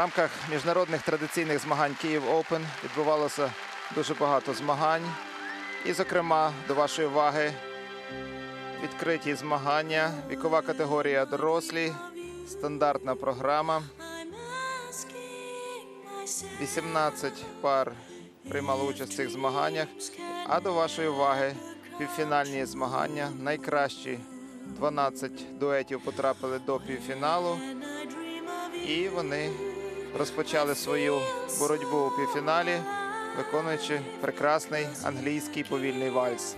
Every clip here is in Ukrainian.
Рамках міжнародних традиційних змагань Київ Оупен відбувалося дуже багато змагань. І, зокрема, до вашої уваги відкриті змагання, вікова категорія дорослі, стандартна програма. 18 пар приймали участь в цих змаганнях. А до вашої уваги півфінальні змагання. Найкращі 12 дуетів потрапили до півфіналу. І вони розпочали свою боротьбу у півфіналі, виконуючи прекрасний англійський повільний вальс.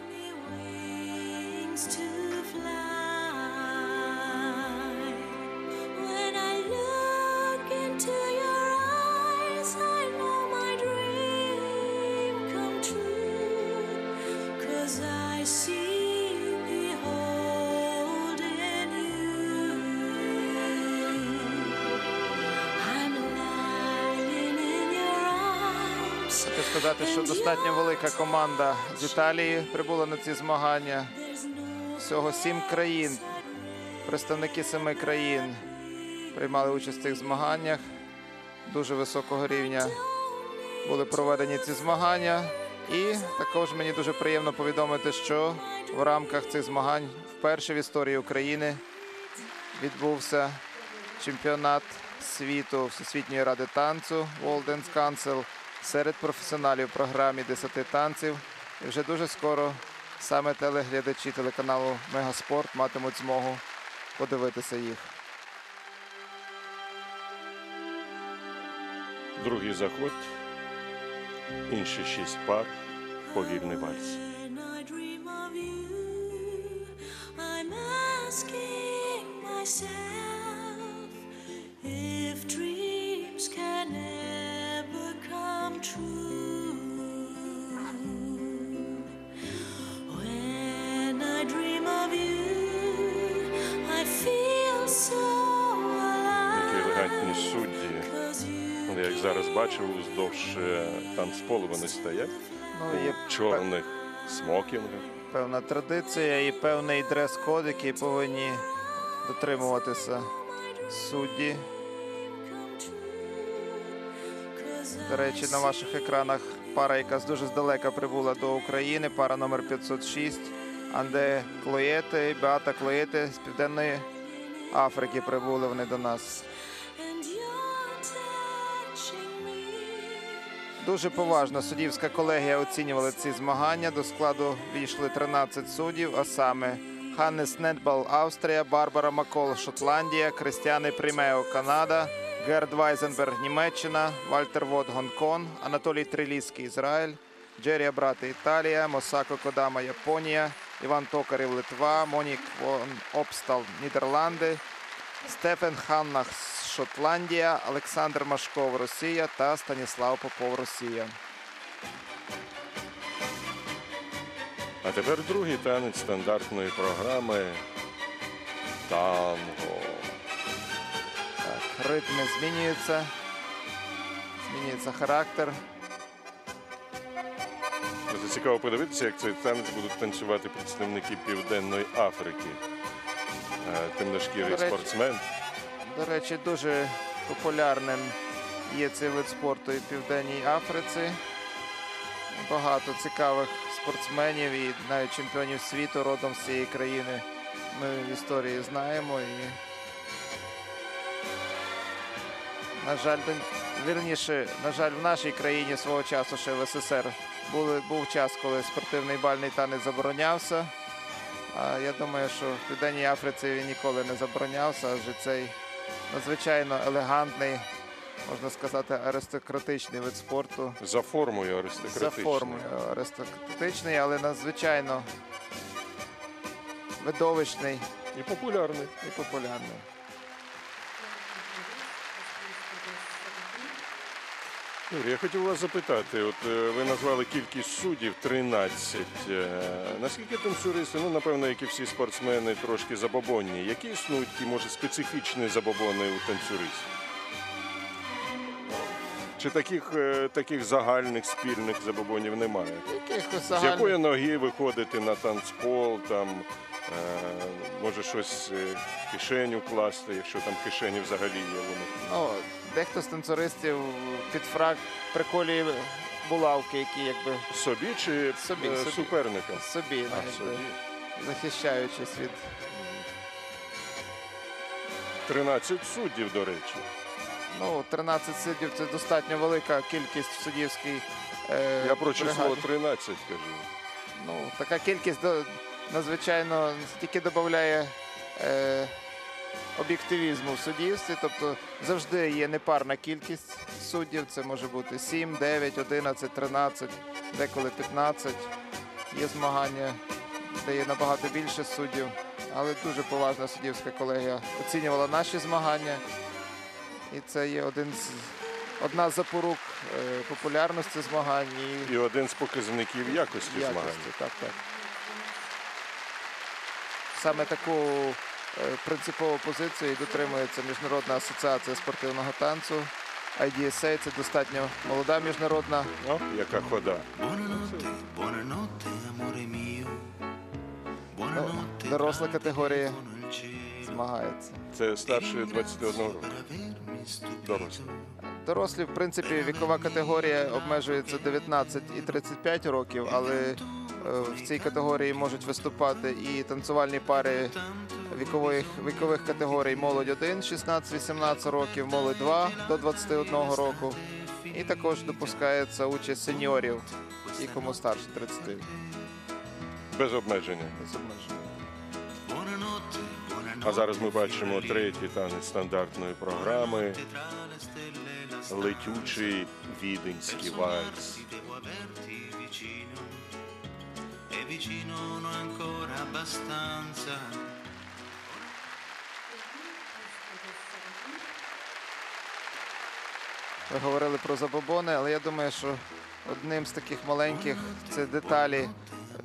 Сказати, що достатньо велика команда з Італії прибула на ці змагання. Всього сім країн. Представники семи країн приймали участь в цих змаганнях. Дуже високого рівня були проведені ці змагання. І також мені дуже приємно повідомити, що в рамках цих змагань вперше в історії України відбувся чемпіонат світу Всесвітньої ради танцю World Dance Council серед професіоналів в програмі 10 танців. І вже дуже скоро саме телеглядачі телеканалу Мегаспорт матимуть змогу подивитися їх. Другий заход. Інші шість пар. Повільний вальс. Myself зараз бачив, уздовж е, танцполу вони стоять Ну, є у чорних смокінгах. певна традиція і певний дрес-код, який повинні дотримуватися судді. До речі, на ваших екранах пара, яка дуже здалека прибула до України, пара номер 506, Анде Клоєте і Беата Клоєте з Південної Африки прибули вони до нас. Дуже поважно суддівська колегія оцінювала ці змагання. До складу війшли 13 суддів, а саме Ханнес Нетбал, Австрія, Барбара Макол, Шотландія, Кристіани Примео, Канада, Герд Вайзенберг, Німеччина, Вальтер Вод, Гонконг, Анатолій Триліський, Ізраїль, Джері Абрати, Італія, Мосако Кодама, Японія, Іван Токарів, Литва, Монік Вон Обстал, Нідерланди, Стефен Ханнах, Шотландія, Олександр Машков, Росія та Станіслав Попов, Росія. А тепер другий танець стандартної програми танго. Так, ритми змінюються, змінюється характер. Це цікаво подивитися, як цей танець будуть танцювати представники Південної Африки. Е, Темношкірий спортсмен. До речі, дуже популярним є цей вид спорту і в Південній Африці. Багато цікавих спортсменів і навіть чемпіонів світу родом з цієї країни ми в історії знаємо. І, на жаль, вірніше, на жаль, в нашій країні свого часу ще в СССР були, був час, коли спортивний бальний танець заборонявся. А я думаю, що в Південній Африці він ніколи не заборонявся, адже цей надзвичайно елегантний, можна сказати, аристократичний вид спорту. За формою За формою аристократичний, але надзвичайно видовищний І популярний. і популярний. Юрій, я хотів вас запитати, от е, ви назвали кількість суддів 13. Е, Наскільки танцюристи, ну напевно, як і всі спортсмени, трошки забобонні. Які існують ті, може, специфічні забобони у танцюристів? Чи таких, е, таких загальних спільних забобонів немає? Якихось З загальних якої ноги виходити на танцпол, там е, може щось е, в кишеню класти, якщо там кишені взагалі є вони. Ну, дехто з танцюристів під фрак приколює булавки, які якби Собі чи Собі, е, собі. суперникам? собі, А, навіть, собі. захищаючись від 13 суддів, до речі. ну 13 суддів це достатньо велика кількість в суддівській. Е, Я про число бригаді. 13 кажу. Ну, така кількість до- надзвичайно тільки додає е, об'єктивізму в суддівстві. Тобто завжди є непарна кількість суддів. Це може бути 7, 9, 11, 13, деколи 15. Є змагання, де є набагато більше суддів. Але дуже поважна суддівська колегія оцінювала наші змагання. І це є один з, одна з запорук е, популярності змагань і один з показників якості змагань. Так, так. Саме таку принципову позицію і дотримується Міжнародна асоціація спортивного танцю. IDSA – це достатньо молода міжнародна. О, яка хода. Buonanotte. доросла категорія. Змагається. Це старше 21 року. Дорослі. Дорослі, в принципі, вікова категорія обмежується 19 і 35 років, але е, в цій категорії можуть виступати і танцювальні пари вікових, вікових категорій молодь 1, 16-18 років, молодь 2 до 21 року. І також допускається участь сеньорів, і кому старше 30 Без обмеження. без buonanotte. А зараз ми бачимо третій танець стандартної програми. Летючий віденський вальс. E vicino non ancora abbastanza. Ви говорили про забобони, але я думаю, що одним з таких маленьких це деталі,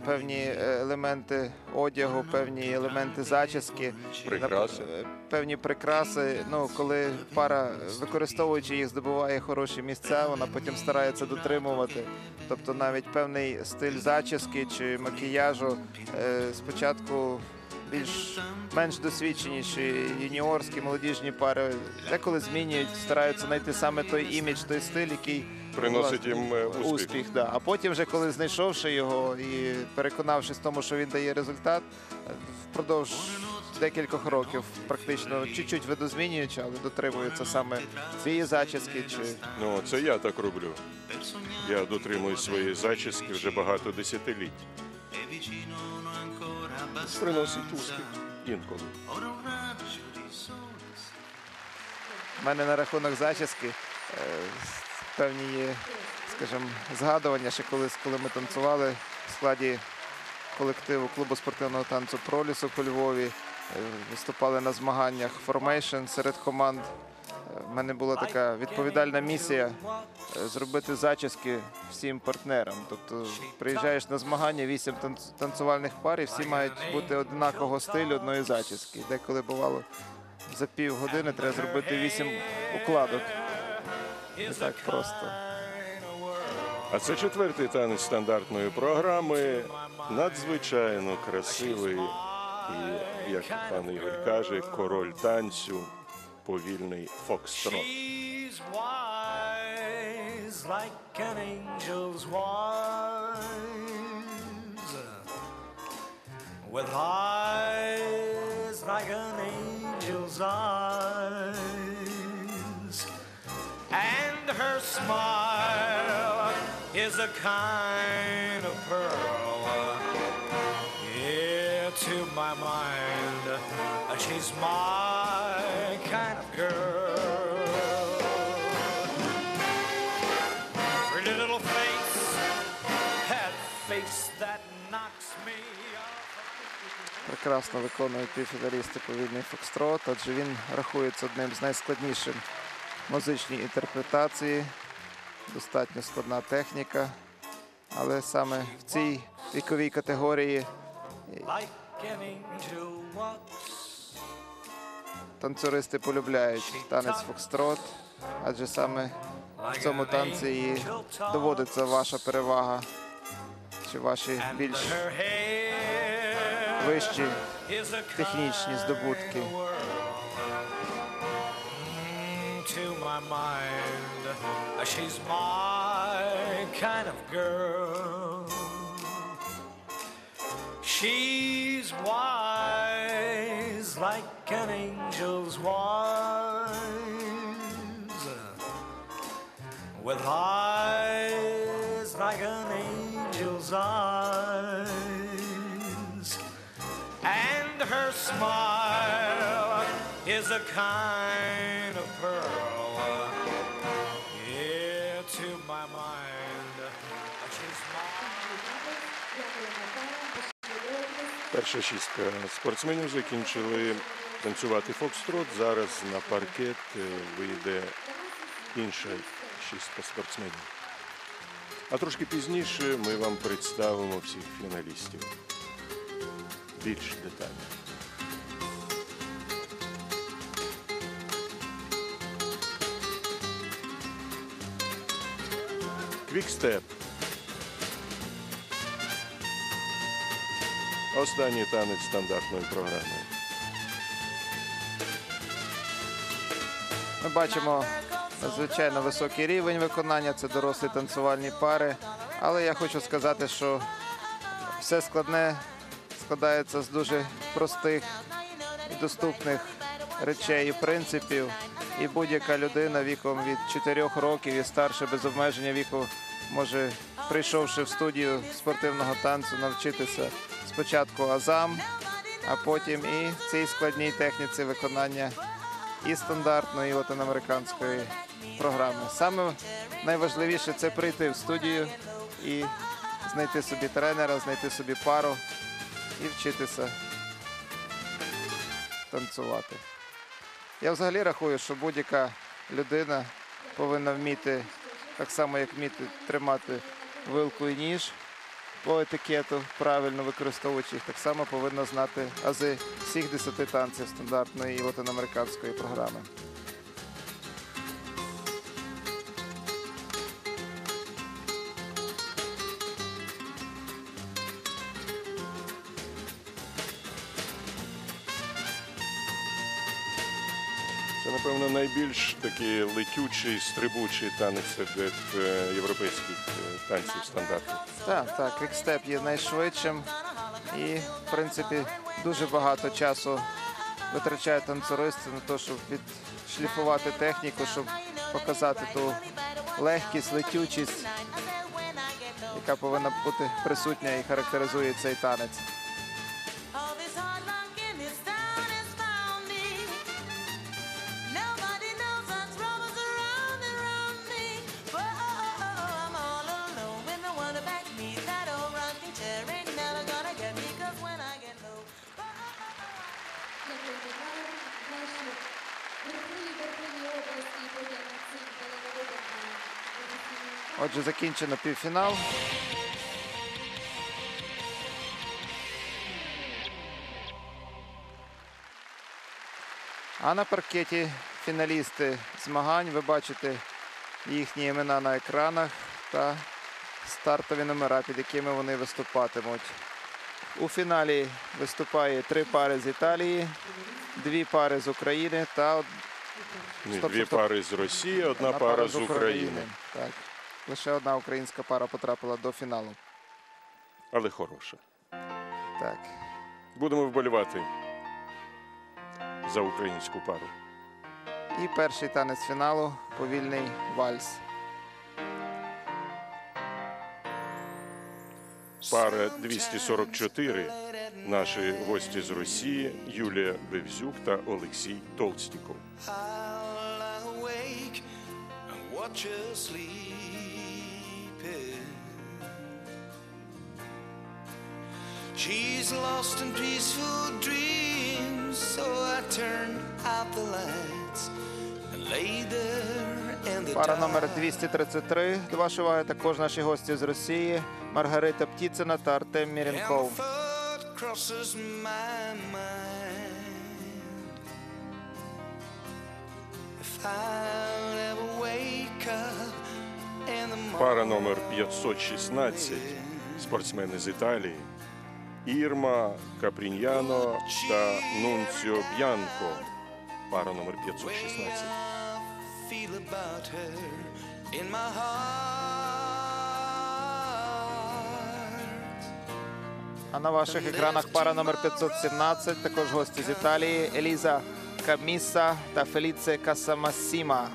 певні е, елементи одягу, певні елементи зачіски, Прикраси. е, певні прикраси. Ну, коли пара, використовуючи їх, здобуває хороші місця, вона потім старається дотримувати. Тобто навіть певний стиль зачіски чи макіяжу е, спочатку більш менш досвідченіші юніорські молодіжні пари деколи змінюють, стараються знайти саме той імідж, той стиль, який Приносить їм, е, успіх. успіх. Да. А потім, вже коли знайшовши його і переконавшись в тому, що він дає результат, впродовж декількох років практично чуть-чуть видозмінюючи, але дотримуються саме цієї зачіски чи Ну, це я так роблю. Я дотримуюсь своєї зачіски вже багато десятиліть. Приносить успіх інколи. В мене на рахунок зачіски е, певні є, скажімо, згадування, ще колись, коли ми танцювали в складі колективу клубу спортивного танцю Пролісок у Львові, е, виступали на змаганнях Formation серед команд. Е, В мене була така відповідальна місія е, зробити зачіски всім партнерам. Тобто приїжджаєш на змагання, вісім танцювальних пар, і всі мають бути однакового стилю, одної зачіски. Деколи бувало за півгодини треба зробити вісім укладок. Не так просто. А це четвертий танець стандартної програми. Надзвичайно красивий і, як пан Ігор каже, король танцю, повільний фокстрот. Like an angel's wise, with eyes like an angel's eyes, her smile is a kind of pearl. Yeah, to my mind, she's my kind of girl. Pretty little face, that face that knocks me. Прекрасно виконують півфіналісти повільний фокстрот, адже він рахується одним з найскладніших в музичній інтерпретації. Достатньо складна техніка. Але саме в цій віковій категорії walks. танцюристи полюбляють танець фокстрот, адже саме в цьому танці і доводиться ваша перевага чи ваші більш вищі технічні здобутки. She's my kind of girl. She's wise like an angel's wise, with eyes like an angel's eyes, and her smile is a kind Перша шістка спортсменів закінчили танцювати фокстрот. Зараз на паркет е, вийде інша шістка спортсменів. А трошки пізніше ми вам представимо всіх фіналістів. Більш детально. Квікстеп. Останній танець стандартної програми. Ми бачимо надзвичайно високий рівень виконання. Це дорослі танцювальні пари. Але я хочу сказати, що все складне складається з дуже простих і доступних речей і принципів. І будь-яка людина віком від 4 років і старше без обмеження віку може, прийшовши в студію спортивного танцю, навчитися спочатку азам, а потім і цій складній техніці виконання і стандартної і латиноамериканської програми. Саме найважливіше це прийти в студію і знайти собі тренера, знайти собі пару і вчитися танцювати. Я взагалі рахую, що будь-яка людина повинна вміти, так само як вміти тримати вилку і ніж по етикету, правильно використовуючи їх, так само повинна знати ази всіх десяти танців стандартної латиноамериканської програми. Напевно, найбільш такий летючий, стрибучий танець серед е, європейських е, танців стандартних. Так, так, квікстеп є найшвидшим і, в принципі, дуже багато часу витрачають танцюристи на те, щоб відшліфувати техніку, щоб показати ту легкість, летючість, яка повинна бути присутня і характеризує цей танець. Отже, закінчено півфінал. А на паркеті фіналісти змагань. Ви бачите їхні імена на екранах та стартові номера, під якими вони виступатимуть. У фіналі виступає три пари з Італії, дві пари з України та Ні, Стоп, Дві стоп, пари з Росії, одна пара з України. Так. Лише одна українська пара потрапила до фіналу. Але хороша. Так. Будемо вболівати за українську пару. І перший танець фіналу повільний вальс. Пара 244. Наші гості з Росії Юлія Бевзюк та Олексій Толстіков. I'll lie awake and watch her sleeping. She's lost in peaceful dreams, so I turned out the lights and lay there in the Пара номер 233. До вашої уваги також наші гості з Росії Маргарита Птіцина та Артем Міренков. crosses my mind if Пара номер 516. Спортсмени з Італії. Ірма Капріньяно та Нунціо Б'янко. Пара номер 516. feel about her in my heart. А на ваших екранах пара номер 517, також гості з Італії Еліза Каміса та Феліце Касамасіма.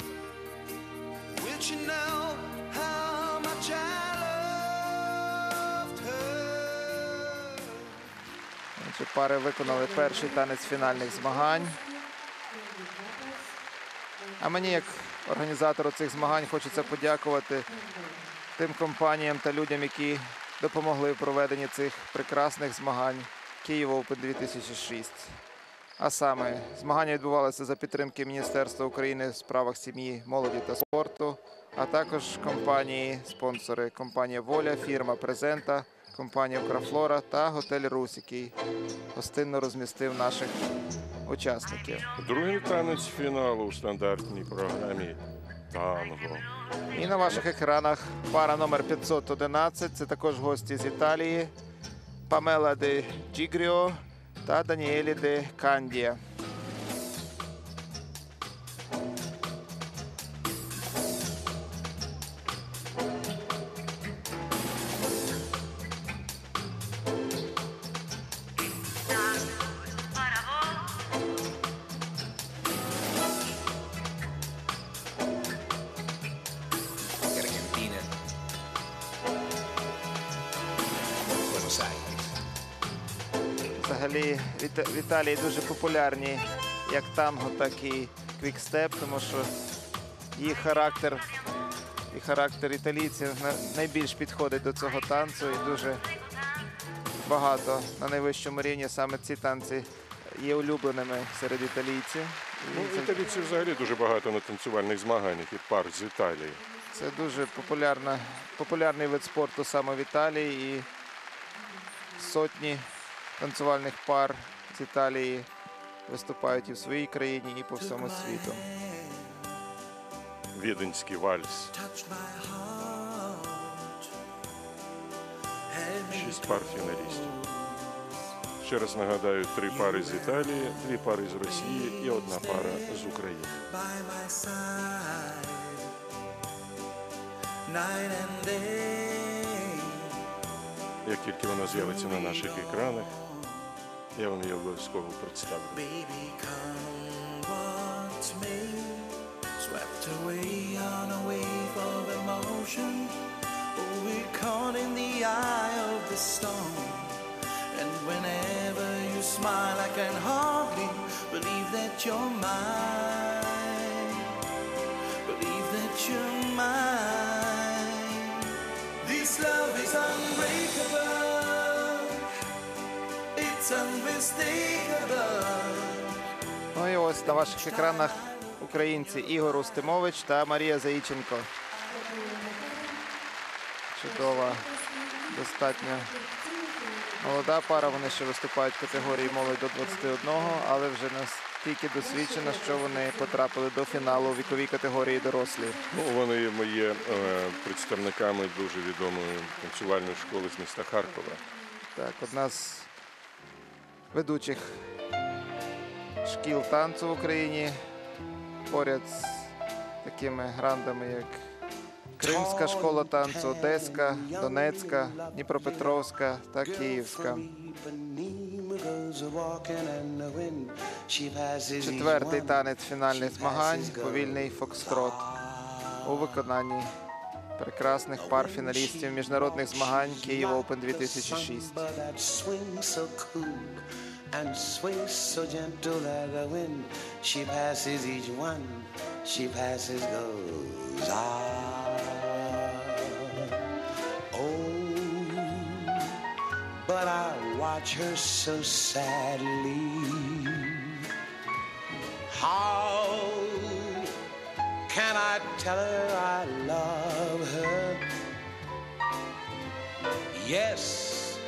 Інші пари виконали перший танець фінальних змагань. А мені, як організатору цих змагань, хочеться подякувати тим компаніям та людям, які допомогли в проведенні цих прекрасних змагань Київ Open 2006. А саме змагання відбувалися за підтримки Міністерства України в справах сім'ї, молоді та спорту, а також компанії, спонсори компанія Воля, фірма Презента, компанія Украфлора та готель Рус, який гостинно розмістив наших учасників. Другий танець фіналу у стандартній програмі танго. І на ваших екранах пара номер 511. Це також гості з Італії. Памела де Джігріо та Даніелі де Кандія. Італії дуже популярні як танго, так і квікстеп, тому що їх характер і характер італійців найбільш підходить до цього танцю і дуже багато на найвищому рівні саме ці танці є улюбленими серед італійців. Ну, італійці взагалі дуже багато на танцювальних змаганнях і пар з Італії. Це дуже популярна, популярний вид спорту саме в Італії і сотні танцювальних пар з Італії виступають і в своїй країні, і по всьому світу. Віденський вальс. Шість пар фіналістів. Ще раз нагадаю, три пари з Італії, дві пари з Росії і одна пара з України. Як тільки вона з'явиться на наших екранах, я вам її обов'язково представлю. Baby, come what may, swept away on a wave of emotion. Oh, we're caught in the eye of the storm. And whenever you smile, I can hardly believe that you're mine. Ну і ось на ваших екранах українці Ігор Устимович та Марія Заїченко. Чудова, достатньо молода пара. Вони ще виступають в категорії молодь до 21, але вже настільки досвідчена, що вони потрапили до фіналу у віковій категорії дорослі. Ну, вони є е, представниками дуже відомої танцювальної школи з міста Харкова. Так, одна з ведучих шкіл танцю в Україні поряд з такими грандами, як Кримська школа танцю, Одеська, Донецька, Дніпропетровська та Київська. Четвертий танець фінальних змагань повільний фокстрот у виконанні прекрасних пар фіналістів міжнародних змагань Київ Open 2006. But that swing so cool and swing so gentle that the wind she passes each one, she passes goes ah. Oh, but I watch her so sadly. How can I tell her I Yes,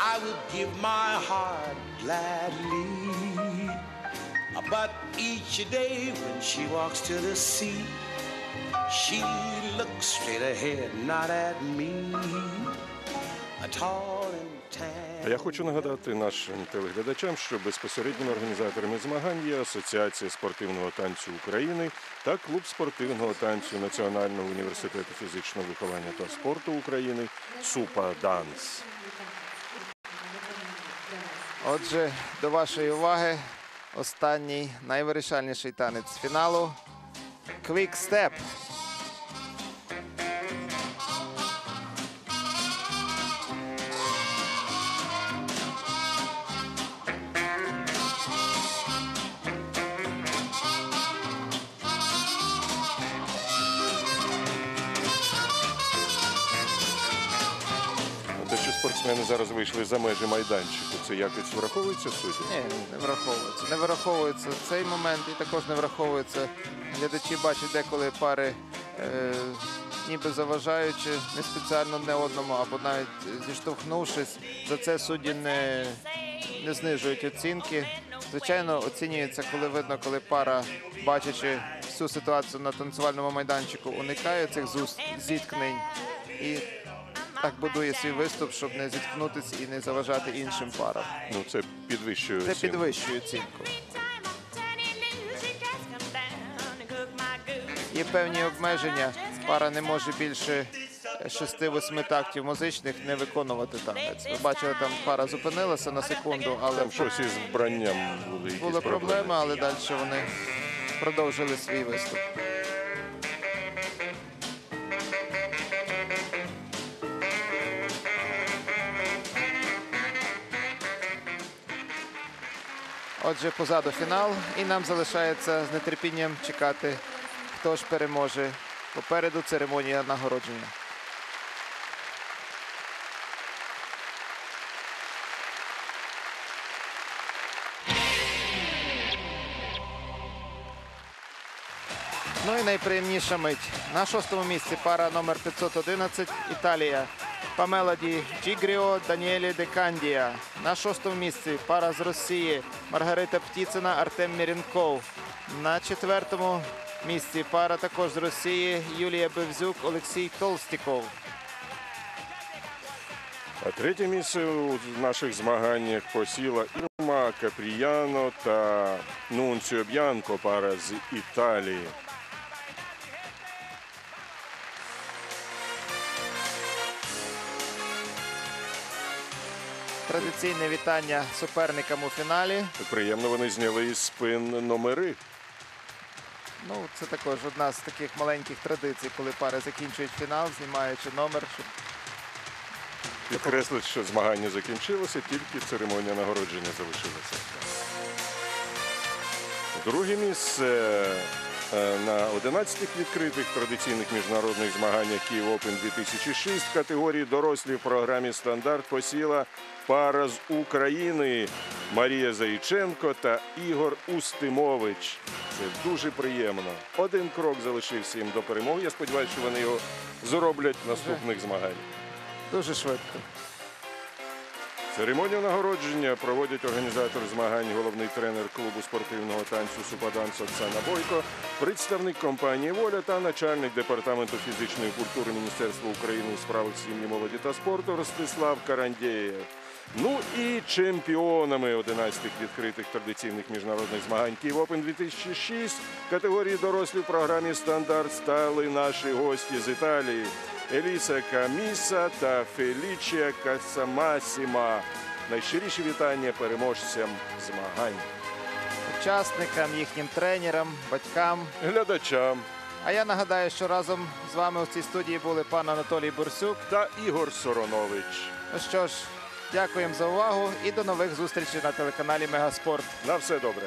I would give my heart gladly. But each day when she walks to the sea, She looks straight ahead, not at me. A tall. А Я хочу нагадати нашим телеглядачам, що безпосередніми організаторами змагань є Асоціація спортивного танцю України та клуб спортивного танцю Національного університету фізичного виховання та спорту України Супа Данс. Отже, до вашої уваги останній найвирішальніший танець фіналу Quick Step. Зараз вийшли за межі майданчику, це якось враховується судді? Ні, не враховується. Не враховується цей момент і також не враховується. Глядачі бачать деколи пари, е, ніби заважаючи не спеціально не одному, або навіть зіштовхнувшись. За це судді не, не знижують оцінки. Звичайно, оцінюється, коли видно, коли пара, бачачи всю ситуацію на танцювальному майданчику, уникає цих зіткнень і так будує свій виступ, щоб не зіткнутися і не заважати іншим парам. Ну це підвищує Це оцінку. підвищує оцінку. Є певні обмеження. Пара не може більше 6-8 тактів музичних не виконувати танець. Ви бачили, там пара зупинилася на секунду, але Там щось із вбранням були якісь були проблеми, але далі вони продовжили свій виступ. Отже, позаду фінал, і нам залишається з нетерпінням чекати, хто ж переможе. Попереду церемонія нагородження. Ну і найприємніша мить. На шостому місці пара номер 511 Італія. Памела Ді Джігріо Даніелі Де Кандія. На шостому місці пара з Росії Маргарита Птіцина Артем Мірінков. На четвертому місці пара також з Росії Юлія Бевзюк Олексій Толстіков. А третє місце у наших змаганнях посіла Ірма Капріяно та Нунціо Б'янко, пара з Італії. Традиційне вітання суперникам у фіналі. Приємно вони зняли із спин номери. Ну, це також одна з таких маленьких традицій, коли пари закінчують фінал, знімаючи номер, щоб Підкреслить, що змагання закінчилося, тільки церемонія нагородження залишилася. Друге місце на 11-х відкритих традиційних міжнародних змаганнях Київ Опен 2006 в категорії дорослі в програмі Стандарт посіла пара з України Марія Заїченко та Ігор Устимович. Це дуже приємно. Один крок залишився їм до перемоги. Я сподіваюся, що вони його зроблять в наступних змаганнях. дуже швидко. Церемонію нагородження проводять організатор змагань, головний тренер клубу спортивного танцю Супаданс Оксана Бойко, представник компанії Воля та начальник департаменту фізичної культури Міністерства України у справах сім'ї, молоді та спорту Ростислав Карандєєв. Ну і чемпіонами 11-х відкритих традиційних міжнародних змагань Київ Опен 2006 категорії дорослі в програмі Стандарт стали наші гості з Італії. Еліса Каміса та Фелічія Касамасіма. Найщиріші вітання переможцям змагань, Учасникам, їхнім тренерам, батькам. глядачам А я нагадаю, що разом з вами у цій студії були пан Анатолій Бурсюк. та Ігор Соронович. Ну що ж, дякуємо за увагу і до нових зустрічей на телеканалі Мегаспорт. На все добре.